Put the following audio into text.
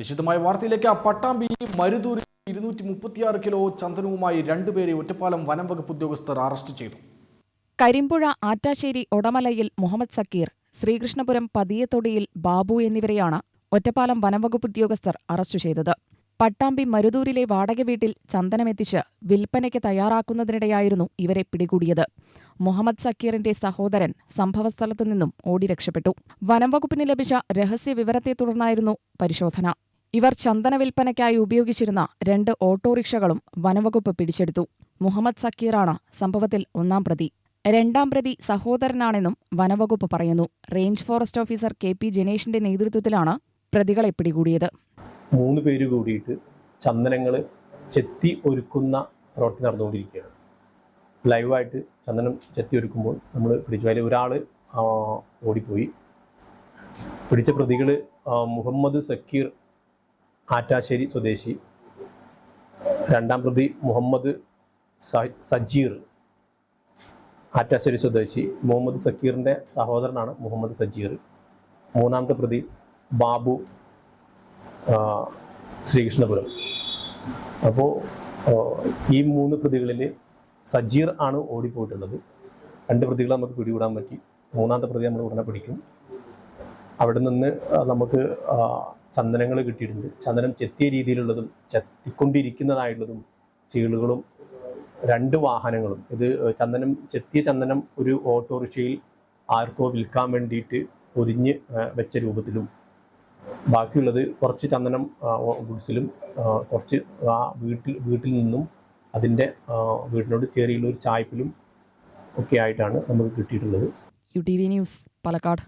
വിശദമായ വാർത്തയിലേക്ക് പട്ടാമ്പി മരുതൂരിൽ ഇരുന്നൂറ്റി മുപ്പത്തിയാറ് കിലോ ചന്ദനവുമായി രണ്ടുപേരെ ഒറ്റപ്പാലം വനം വകുപ്പ് ഉദ്യോഗസ്ഥർ അറസ്റ്റ് ചെയ്തു. കരിമ്പുഴ ആറ്റാശ്ശേരി ഒടമലയിൽ മുഹമ്മദ് സക്കീർ ശ്രീകൃഷ്ണപുരം പതിയത്തൊടിയിൽ ബാബു എന്നിവരെയാണ് ഒറ്റപ്പാലം വനംവകുപ്പ് ഉദ്യോഗസ്ഥർ അറസ്റ്റ് ചെയ്തത്. പട്ടാമ്പി മരുതൂരിലെ വാടക വീട്ടിൽ ചന്ദനമെത്തിച്ച് വിൽപ്പനയ്ക്ക് തയ്യാറാക്കുന്നതിനിടെയായിരുന്നു ഇവരെ പിടികൂടിയത്. മുഹമ്മദ് സക്കീറിന്റെ സഹോദരൻ സംഭവസ്ഥലത്തു നിന്നും ഓടി രക്ഷപ്പെട്ടു. വനംവകുപ്പിന് ലഭിച്ച രഹസ്യ വിവരത്തെ തുടർന്നായിരുന്നു പരിശോധന. ഇവർ ചന്ദന വിൽപ്പനയ്ക്കായി ഉപയോഗിച്ചിരുന്ന രണ്ട് ഓട്ടോറിക്ഷകളും വനവകുപ്പ് പിടിച്ചെടുത്തു. മുഹമ്മദ് സക്കീറാണ് സംഭവത്തിൽ ഒന്നാം പ്രതി. രണ്ടാം പ്രതി സഹോദരനാണെന്നും വനവകുപ്പ് പറയുന്നു. Range forest officer K P ജനേഷിന്റെ നേതൃത്വത്തിലാണ് പ്രതികളെ പിടികൂടിയത്. മൂന്ന് പേര് കൂടിയിട്ട് ചന്ദനങ്ങൾ ചെത്തി ഒരുക്കുന്ന പ്രവൃത്തി നടന്നുകൊണ്ടിരിക്കുകയാണ്. ലൈവായിട്ട് ചന്ദനം ചെത്തി ഒരുക്കുമ്പോൾ നമ്മൾ പിടിച്ചു. അതിൽ ഒരാൾ ഓടിപ്പോയി. പിടിച്ച പ്രതികൾ മുഹമ്മദ് സക്കീർ ആറ്റാശ്ശേരി സ്വദേശി. രണ്ടാം പ്രതി മുഹമ്മദ് സജീർ. ആറ്റാശ്ശേരി സ്വദേശി മുഹമ്മദ് സക്കീറിന്റെ സഹോദരനാണ് മുഹമ്മദ് സജീർ. മൂന്നാമത്തെ പ്രതി ബാബു ശ്രീകൃഷ്ണപുരം. അപ്പോൾ ഈ മൂന്ന് പ്രതികളിൽ സജീർ ആണ് ഓടിപ്പോയിട്ടുള്ളത്. രണ്ട് പ്രതികളെ നമുക്ക് പിടികൂടാൻ പറ്റി. മൂന്നാമത്തെ പ്രതി നമ്മൾ ഉടനെ പിടിക്കും. അവിടെ നിന്ന് നമുക്ക് ചന്ദനങ്ങൾ കിട്ടിയിട്ടുണ്ട്. ചന്ദനം ചെത്തിയ രീതിയിലുള്ളതും ചെത്തിക്കൊണ്ടിരിക്കുന്നതായിട്ടുള്ളതും ചീളുകളും രണ്ട് വാഹനങ്ങളും. ഇത് ചന്ദനം ചെത്തിയ ചന്ദനം ഒരു ഓട്ടോറിക്ഷയിൽ ആർക്കോ വിൽക്കാൻ വേണ്ടിയിട്ട് പൊതിഞ്ഞ് വെച്ച രൂപത്തിലും. ബാക്കിയുള്ളത് കുറച്ച് ചന്ദനം ഗുഡ്സിലും കുറച്ച് ആ വീട്ടിൽ വീട്ടിൽ നിന്നും അതിന്റെ വീടിനോട് ചേറിയുള്ള ഒരു ചായ്പിലും ഒക്കെ ആയിട്ടാണ് നമുക്ക് കിട്ടിയിട്ടുള്ളത്. U T V news Palakkad.